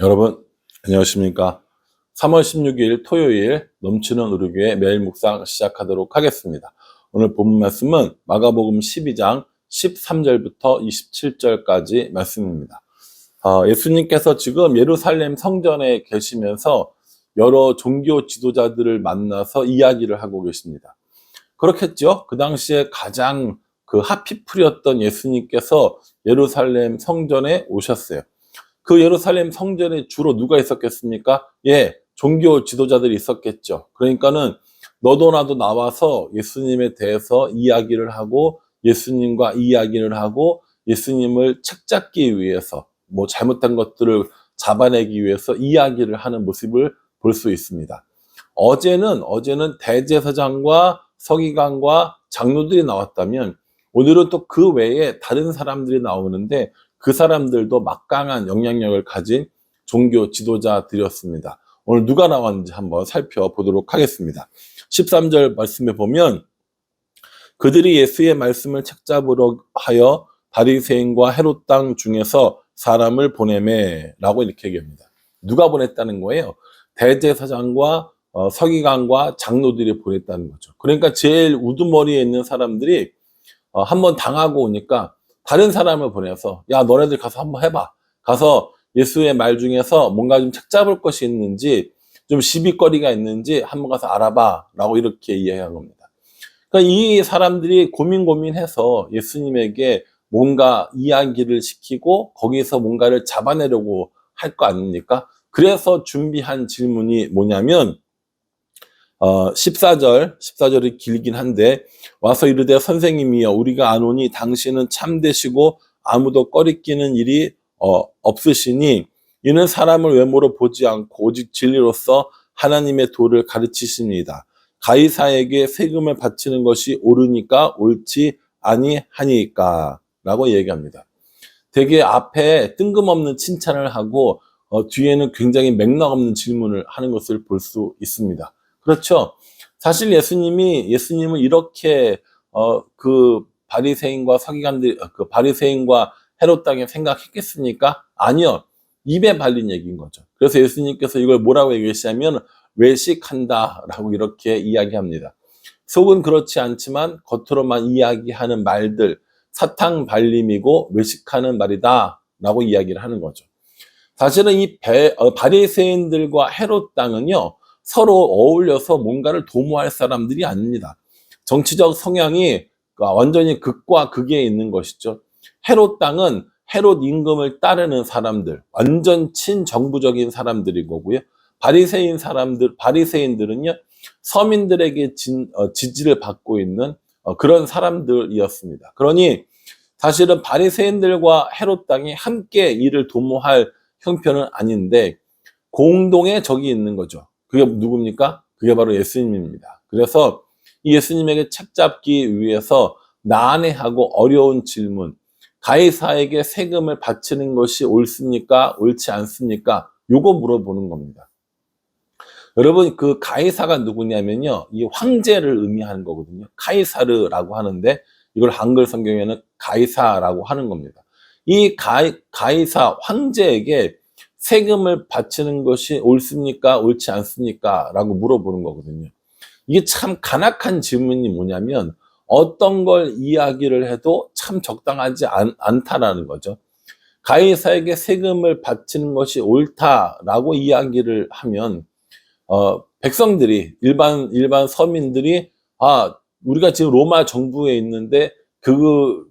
여러분 안녕하십니까? 3월 16일 토요일 넘치는 의료교의 매일 묵상 시작하도록 하겠습니다. 오늘 본 말씀은 마가복음 12장 13절부터 27절까지 말씀입니다. 어, 예수님께서 지금 예루살렘 성전에 계시면서 여러 종교 지도자들을 만나서 이야기를 하고 계십니다. 그렇겠죠? 그 당시에 가장 그 하피풀이었던 예수님께서 예루살렘 성전에 오셨어요 그 예루살렘 성전에 주로 누가 있었겠습니까? 예, 종교 지도자들이 있었겠죠. 그러니까는 너도 나도 나와서 예수님에 대해서 이야기를 하고 예수님과 이야기를 하고 예수님을 책잡기 위해서 뭐 잘못한 것들을 잡아내기 위해서 이야기를 하는 모습을 볼 수 있습니다. 어제는 어제는 대제사장과 서기관과 장로들이 나왔다면 오늘은 또 그 외에 다른 사람들이 나오는데 그 사람들도 막강한 영향력을 가진 종교 지도자들이었습니다. 오늘 누가 나왔는지 한번 살펴보도록 하겠습니다. 13절 말씀에 보면 그들이 예수의 말씀을 책잡으러 하여 바리새인과 헤롯 땅 중에서 사람을 보내매라고 이렇게 얘기합니다. 누가 보냈다는 거예요? 대제사장과 어, 서기관과 장로들이 보냈다는 거죠. 그러니까 제일 우두머리에 있는 사람들이 어, 한번 당하고 오니까 다른 사람을 보내서 야 너네들 가서 한번 해봐. 가서 예수의 말 중에서 뭔가 좀 책잡을 것이 있는지 좀 시비거리가 있는지 한번 가서 알아봐라고 이렇게 이야기한 겁니다. 그러니까 이 사람들이 고민 고민해서 예수님에게 뭔가 이야기를 시키고 거기서 뭔가를 잡아내려고 할 거 아닙니까? 그래서 준비한 질문이 뭐냐면 어, 14절, 14절이 길긴 한데, 와서 이르되 선생님이여, 우리가 아노니 당신은 참되시고 아무도 꺼리끼는 일이 어, 없으시니, 이는 사람을 외모로 보지 않고 오직 진리로서 하나님의 도를 가르치십니다. 가이사에게 세금을 바치는 것이 옳으니까 옳지 아니하니까 라고 얘기합니다. 되게 앞에 뜬금없는 칭찬을 하고 어, 뒤에는 굉장히 맥락 없는 질문을 하는 것을 볼 수 있습니다. 그렇죠. 사실 예수님이 예수님은 이렇게 어 그 바리새인과 서기관들 그 바리새인과 헤롯 땅에 생각했겠습니까? 아니요. 입에 발린 얘기인 거죠. 그래서 예수님께서 이걸 뭐라고 얘기하시냐면 외식한다라고 이렇게 이야기합니다. 속은 그렇지 않지만 겉으로만 이야기하는 말들 사탕 발림이고 외식하는 말이다라고 이야기를 하는 거죠. 사실은 이 배, 어, 바리새인들과 헤롯 땅은요 서로 어울려서 뭔가를 도모할 사람들이 아닙니다. 정치적 성향이 완전히 극과 극에 있는 것이죠. 헤롯 땅은 헤롯 임금을 따르는 사람들, 완전 친정부적인 사람들인 거고요. 바리새인 사람들, 바리새인들은요 서민들에게 진, 어, 지지를 받고 있는 어, 그런 사람들이었습니다. 그러니 사실은 바리새인들과 헤롯 땅이 함께 이를 도모할 형편은 아닌데 공동의 적이 있는 거죠. 그게 누굽니까? 그게 바로 예수님입니다. 그래서 이 예수님에게 책잡기 위해서 난해하고 어려운 질문, 가이사에게 세금을 바치는 것이 옳습니까? 옳지 않습니까? 요거 물어보는 겁니다. 여러분, 그 가이사가 누구냐면요. 이 황제를 의미하는 거거든요. 카이사르라고 하는데 이걸 한글 성경에는 가이사라고 하는 겁니다. 이 가이, 가이사 황제에게 세금을 바치는 것이 옳습니까? 옳지 않습니까? 라고 물어보는 거거든요. 이게 참 간악한 질문이 뭐냐면 어떤 걸 이야기를 해도 참 적당하지 않, 않다라는 거죠. 가이사에게 세금을 바치는 것이 옳다라고 이야기를 하면 어, 백성들이 일반 일반 서민들이 아 우리가 지금 로마 정부에 있는데 그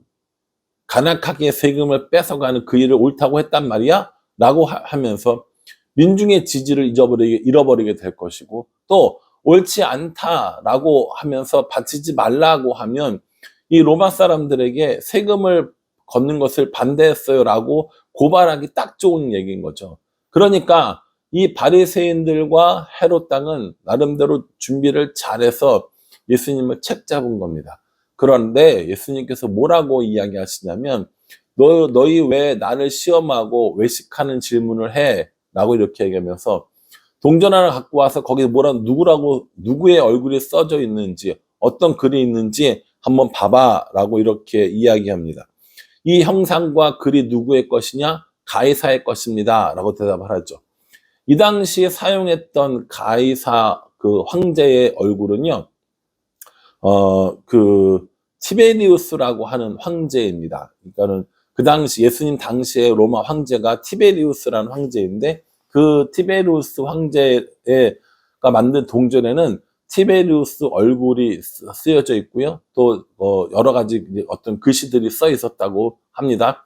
간악하게 세금을 뺏어가는 그 일을 옳다고 했단 말이야? 라고 하면서 민중의 지지를 잊어버리게, 잃어버리게 될 것이고 또 옳지 않다라고 하면서 바치지 말라고 하면 이 로마 사람들에게 세금을 걷는 것을 반대했어요라고 고발하기 딱 좋은 얘기인 거죠. 그러니까 이 바리새인들과 헤롯 땅은 나름대로 준비를 잘해서 예수님을 책 잡은 겁니다. 그런데 예수님께서 뭐라고 이야기하시냐면 너, 너희 왜 나를 시험하고 외식하는 질문을 해? 라고 이렇게 얘기하면서 동전 하나 갖고 와서 거기에 뭐라, 누구라고, 누구의 얼굴이 써져 있는지, 어떤 글이 있는지 한번 봐봐. 라고 이렇게 이야기합니다. 이 형상과 글이 누구의 것이냐? 가이사의 것입니다. 라고 대답을 하죠. 이 당시에 사용했던 가이사 그 황제의 얼굴은요, 어, 그, 티베리우스라고 하는 황제입니다. 그러니까는 그 당시, 예수님 당시에 로마 황제가 티베리우스라는 황제인데, 그 티베리우스 황제가 만든 동전에는 티베리우스 얼굴이 쓰- 쓰여져 있고요. 또, 어, 여러 가지 어떤 글씨들이 써 있었다고 합니다.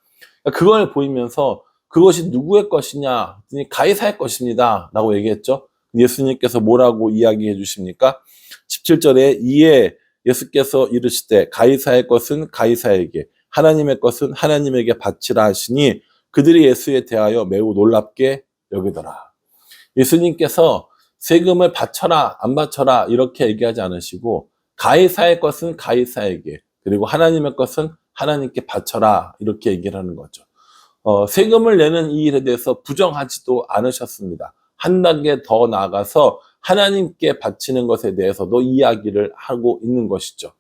그걸 보이면서 그것이 누구의 것이냐? 했더니 가이사의 것입니다. 라고 얘기했죠. 예수님께서 뭐라고 이야기해 주십니까? 17절에 이에 예수께서 이르시되 가이사의 것은 가이사에게 하나님의 것은 하나님에게 바치라 하시니 그들이 예수에 대하여 매우 놀랍게 여기더라. 예수님께서 세금을 바쳐라 안 바쳐라 이렇게 얘기하지 않으시고 가이사의 것은 가이사에게 그리고 하나님의 것은 하나님께 바쳐라 이렇게 얘기를 하는 거죠. 어, 세금을 내는 이 일에 대해서 부정하지도 않으셨습니다. 한 단계 더 나아가서 하나님께 바치는 것에 대해서도 이야기를 하고 있는 것이죠.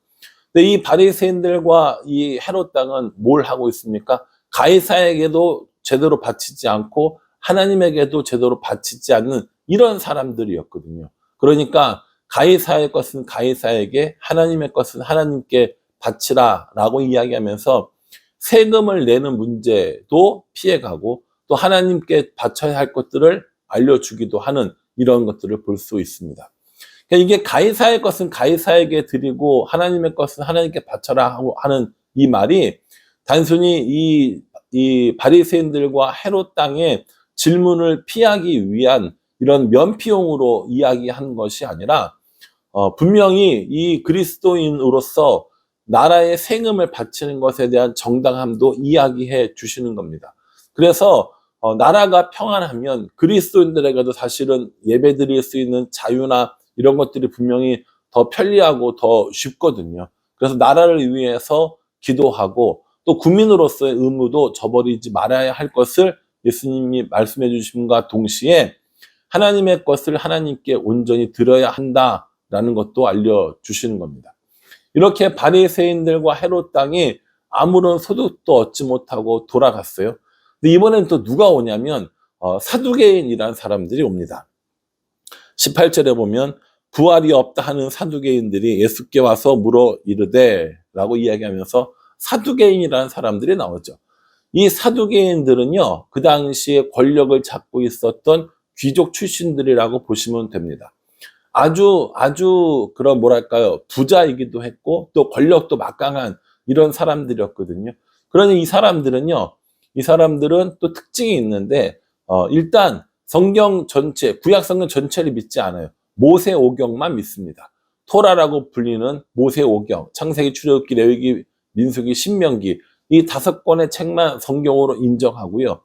근데 이 바리새인들과 이 헤롯 당은 뭘 하고 있습니까? 가이사에게도 제대로 바치지 않고 하나님에게도 제대로 바치지 않는 이런 사람들이었거든요. 그러니까 가이사의 것은 가이사에게 하나님의 것은 하나님께 바치라라고 이야기하면서 세금을 내는 문제도 피해가고 또 하나님께 바쳐야 할 것들을 알려주기도 하는 이런 것들을 볼 수 있습니다. 그러니까 이게 가이사의 것은 가이사에게 드리고 하나님의 것은 하나님께 바쳐라 하고 하는 이 말이 단순히 이, 이 바리새인들과 헤롯 땅의 질문을 피하기 위한 이런 면피용으로 이야기한 것이 아니라 어, 분명히 이 그리스도인으로서 나라의 세금을 바치는 것에 대한 정당함도 이야기해 주시는 겁니다. 그래서 어, 나라가 평안하면 그리스도인들에게도 사실은 예배드릴 수 있는 자유나 이런 것들이 분명히 더 편리하고 더 쉽거든요. 그래서 나라를 위해서 기도하고 또 국민으로서의 의무도 저버리지 말아야 할 것을 예수님이 말씀해 주심과 동시에 하나님의 것을 하나님께 온전히 드려야 한다라는 것도 알려 주시는 겁니다. 이렇게 바리새인들과 헤롯 땅이 아무런 소득도 얻지 못하고 돌아갔어요. 근데 이번엔 또 누가 오냐면 어, 사두개인이라는 사람들이 옵니다. 18절에 보면 부활이 없다 하는 사두개인들이 예수께 와서 물어 이르되 라고 이야기하면서 사두개인이라는 사람들이 나오죠. 이 사두개인들은요 그 당시에 권력을 잡고 있었던 귀족 출신들이라고 보시면 됩니다. 아주 아주 그런 뭐랄까요 부자이기도 했고 또 권력도 막강한 이런 사람들이었거든요. 그러니 이 사람들은요 이 사람들은 또 특징이 있는데 어, 일단 성경 전체 구약 성경 전체를 믿지 않아요. 모세 오경만 믿습니다. 토라라고 불리는 모세 오경, 창세기, 출애굽기, 레위기, 민수기, 신명기 이 다섯 권의 책만 성경으로 인정하고요.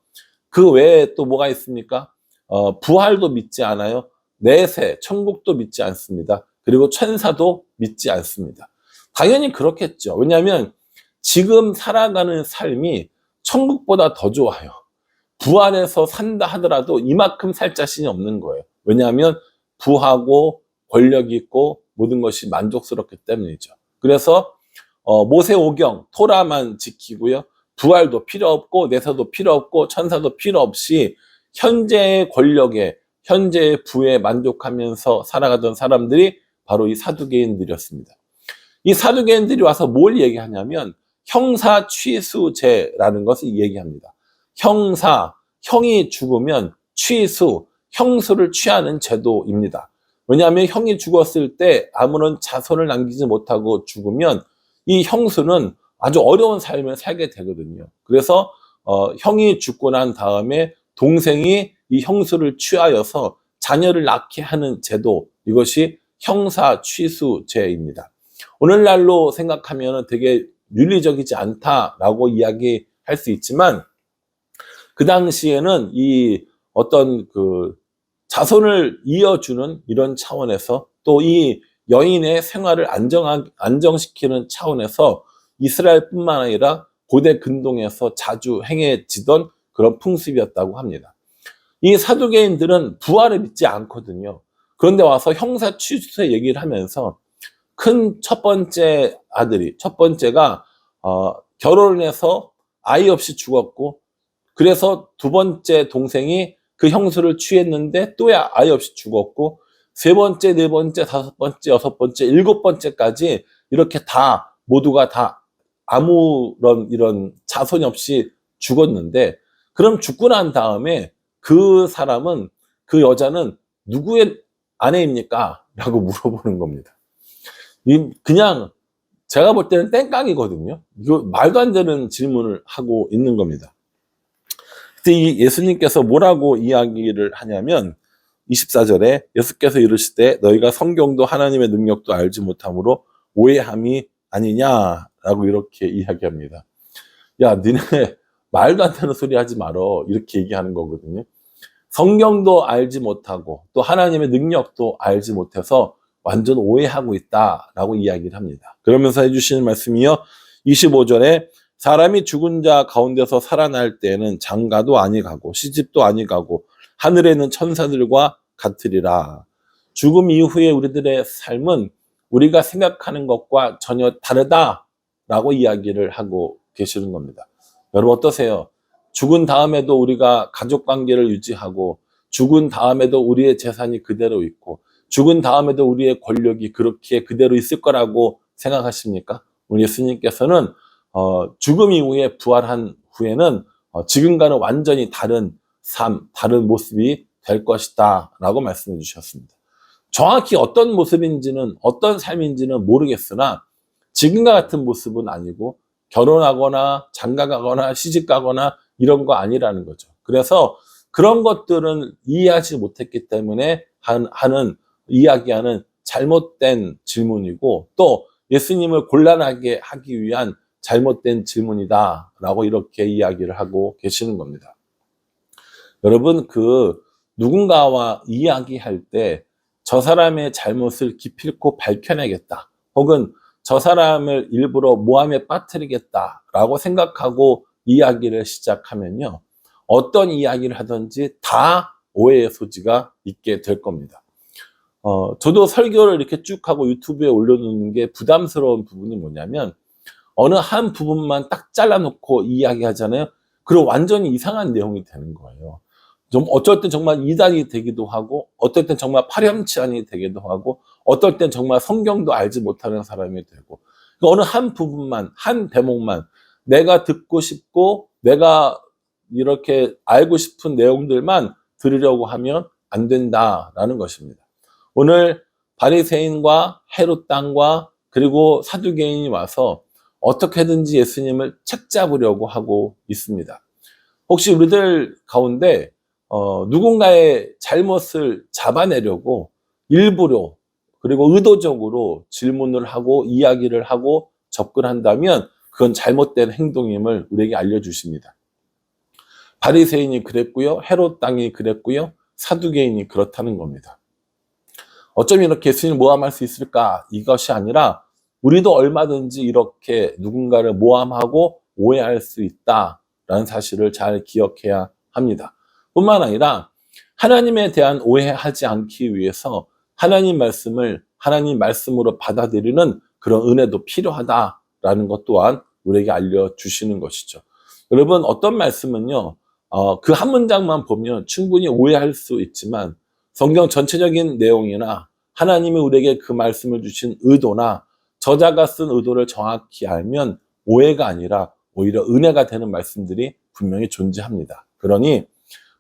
그 외에 또 뭐가 있습니까? 어, 부활도 믿지 않아요. 내세, 천국도 믿지 않습니다. 그리고 천사도 믿지 않습니다. 당연히 그렇겠죠. 왜냐하면 지금 살아가는 삶이 천국보다 더 좋아요. 부활해서 산다 하더라도 이만큼 살 자신이 없는 거예요. 왜냐하면 부하고 권력이 있고 모든 것이 만족스럽기 때문이죠. 그래서 어, 모세 오경, 토라만 지키고요. 부활도 필요 없고 내서도 필요 없고 천사도 필요 없이 현재의 권력에 현재의 부에 만족하면서 살아가던 사람들이 바로 이 사두개인들이었습니다. 이 사두개인들이 와서 뭘 얘기하냐면 형사 취수제라는 것을 얘기합니다. 형사, 형이 죽으면 취수, 형수를 취하는 제도입니다. 왜냐하면 형이 죽었을 때 아무런 자손을 남기지 못하고 죽으면 이 형수는 아주 어려운 삶을 살게 되거든요. 그래서 어, 형이 죽고 난 다음에 동생이 이 형수를 취하여서 자녀를 낳게 하는 제도 이것이 형사 취수제입니다. 오늘날로 생각하면 되게 윤리적이지 않다라고 이야기할 수 있지만 그 당시에는 이 어떤 그 자손을 이어주는 이런 차원에서 또 이 여인의 생활을 안정 안정시키는 차원에서 이스라엘뿐만 아니라 고대 근동에서 자주 행해지던 그런 풍습이었다고 합니다. 이 사두개인들은 부활을 믿지 않거든요. 그런데 와서 형사 취수의 얘기를 하면서 큰 첫 번째 아들이 첫 번째가 어, 결혼해서 아이 없이 죽었고 그래서 두 번째 동생이 그 형수를 취했는데 또 아예 없이 죽었고 세 번째, 네 번째, 다섯 번째, 여섯 번째, 일곱 번째까지 이렇게 다 모두가 다 아무런 이런 자손이 없이 죽었는데 그럼 죽고 난 다음에 그 사람은 그 여자는 누구의 아내입니까? 라고 물어보는 겁니다. 이 그냥 제가 볼 때는 땡깡이거든요. 이거 말도 안 되는 질문을 하고 있는 겁니다. 그때 이 예수님께서 뭐라고 이야기를 하냐면 24절에 예수께서 이르시되 너희가 성경도 하나님의 능력도 알지 못함으로 오해함이 아니냐라고 이렇게 이야기합니다. 야, 니네 말도 안 되는 소리 하지 말어. 이렇게 얘기하는 거거든요. 성경도 알지 못하고 또 하나님의 능력도 알지 못해서 완전 오해하고 있다라고 이야기를 합니다. 그러면서 해주시는 말씀이요. 25절에 사람이 죽은 자 가운데서 살아날 때에는 장가도 아니 가고 시집도 아니 가고 하늘에는 천사들과 같으리라. 죽음 이후에 우리들의 삶은 우리가 생각하는 것과 전혀 다르다라고 이야기를 하고 계시는 겁니다. 여러분 어떠세요? 죽은 다음에도 우리가 가족 관계를 유지하고 죽은 다음에도 우리의 재산이 그대로 있고 죽은 다음에도 우리의 권력이 그렇게 그대로 있을 거라고 생각하십니까? 우리 예수님께서는 어, 죽음 이후에 부활한 후에는 어, 지금과는 완전히 다른 삶, 다른 모습이 될 것이다 라고 말씀해 주셨습니다. 정확히 어떤 모습인지는 어떤 삶인지는 모르겠으나 지금과 같은 모습은 아니고 결혼하거나 장가 가거나 시집 가거나 이런 거 아니라는 거죠. 그래서 그런 것들은 이해하지 못했기 때문에 하는 이야기하는 잘못된 질문이고 또 예수님을 곤란하게 하기 위한 잘못된 질문이다 라고 이렇게 이야기를 하고 계시는 겁니다. 여러분 그 누군가와 이야기할 때 저 사람의 잘못을 기필코 밝혀내겠다. 혹은 저 사람을 일부러 모함에 빠뜨리겠다 라고 생각하고 이야기를 시작하면요. 어떤 이야기를 하든지 다 오해의 소지가 있게 될 겁니다. 어, 저도 설교를 이렇게 쭉 하고 유튜브에 올려놓는 게 부담스러운 부분이 뭐냐면 어느 한 부분만 딱 잘라놓고 이야기하잖아요. 그럼 완전히 이상한 내용이 되는 거예요. 좀 어쩔 땐 정말 이단이 되기도 하고 어떨 땐 정말 파렴치한이 되기도 하고 어떨 땐 정말 성경도 알지 못하는 사람이 되고 그 어느 한 부분만 한 대목만 내가 듣고 싶고 내가 이렇게 알고 싶은 내용들만 들으려고 하면 안 된다라는 것입니다. 오늘 바리새인과 헤롯 땅과 그리고 사두개인이 와서 어떻게든지 예수님을 책잡으려고 하고 있습니다. 혹시 우리들 가운데 어, 누군가의 잘못을 잡아내려고 일부러 그리고 의도적으로 질문을 하고 이야기를 하고 접근한다면 그건 잘못된 행동임을 우리에게 알려주십니다. 바리새인이 그랬고요, 헤롯 땅이 그랬고요, 사두개인이 그렇다는 겁니다. 어쩜 이렇게 예수님을 모함할 수 있을까? 이것이 아니라 우리도 얼마든지 이렇게 누군가를 모함하고 오해할 수 있다라는 사실을 잘 기억해야 합니다. 뿐만 아니라 하나님에 대한 오해하지 않기 위해서 하나님 말씀을 하나님 말씀으로 받아들이는 그런 은혜도 필요하다라는 것 또한 우리에게 알려주시는 것이죠. 여러분, 어떤 말씀은요, 어, 그 한 문장만 보면 충분히 오해할 수 있지만 성경 전체적인 내용이나 하나님이 우리에게 그 말씀을 주신 의도나 저자가 쓴 의도를 정확히 알면 오해가 아니라 오히려 은혜가 되는 말씀들이 분명히 존재합니다. 그러니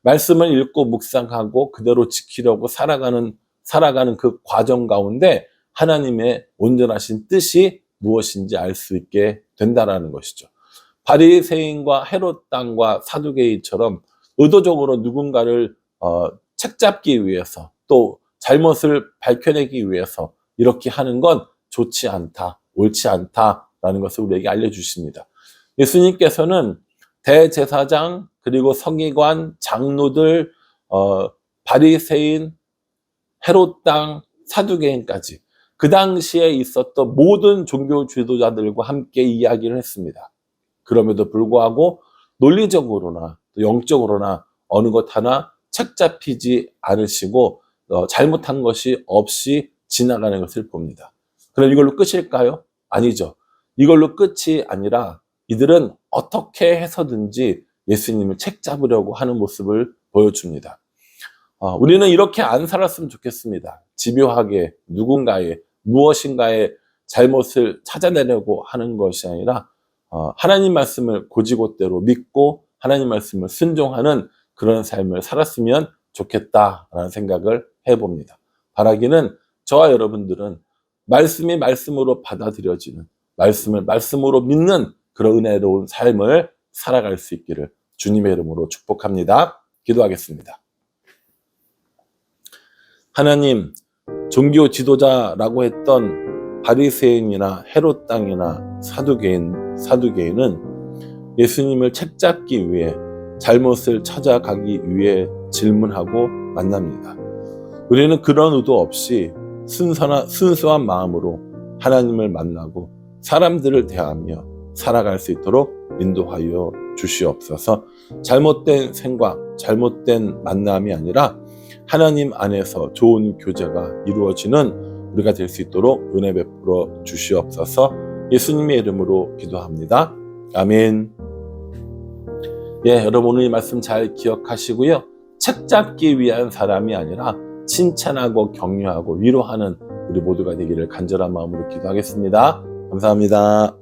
말씀을 읽고 묵상하고 그대로 지키려고 살아가는 살아가는 그 과정 가운데 하나님의 온전하신 뜻이 무엇인지 알 수 있게 된다라는 것이죠. 바리새인과 헤롯 땅과 사두개이처럼 의도적으로 누군가를 어, 책잡기 위해서 또 잘못을 밝혀내기 위해서 이렇게 하는 건 좋지 않다, 옳지 않다라는 것을 우리에게 알려주십니다. 예수님께서는 대제사장 그리고 서기관, 장로들, 어, 바리새인, 헤롯 땅, 사두개인까지 그 당시에 있었던 모든 종교 지도자들과 함께 이야기를 했습니다. 그럼에도 불구하고 논리적으로나 영적으로나 어느 것 하나 책 잡히지 않으시고 어, 잘못한 것이 없이 지나가는 것을 봅니다. 그럼 이걸로 끝일까요? 아니죠. 이걸로 끝이 아니라 이들은 어떻게 해서든지 예수님을 책 잡으려고 하는 모습을 보여줍니다. 어, 우리는 이렇게 안 살았으면 좋겠습니다. 집요하게 누군가의 무엇인가의 잘못을 찾아내려고 하는 것이 아니라 어, 하나님 말씀을 고지고대로 믿고 하나님 말씀을 순종하는 그런 삶을 살았으면 좋겠다라는 생각을 해봅니다. 바라기는 저와 여러분들은 말씀이 말씀으로 받아들여지는 말씀을 말씀으로 믿는 그런 은혜로운 삶을 살아갈 수 있기를 주님의 이름으로 축복합니다. 기도하겠습니다. 하나님, 종교 지도자라고 했던 바리새인이나 헤롯 땅이나 사두개인 사두개인은 예수님을 책잡기 위해 잘못을 찾아가기 위해 질문하고 만납니다. 우리는 그런 의도 없이 순선한, 순수한 마음으로 하나님을 만나고 사람들을 대하며 살아갈 수 있도록 인도하여 주시옵소서 잘못된 생각, 잘못된 만남이 아니라 하나님 안에서 좋은 교제가 이루어지는 우리가 될 수 있도록 은혜 베풀어 주시옵소서 예수님의 이름으로 기도합니다. 아멘. 예, 여러분 오늘 이 말씀 잘 기억하시고요. 책 잡기 위한 사람이 아니라 칭찬하고 격려하고 위로하는 우리 모두가 되기를 간절한 마음으로 기도하겠습니다. 감사합니다.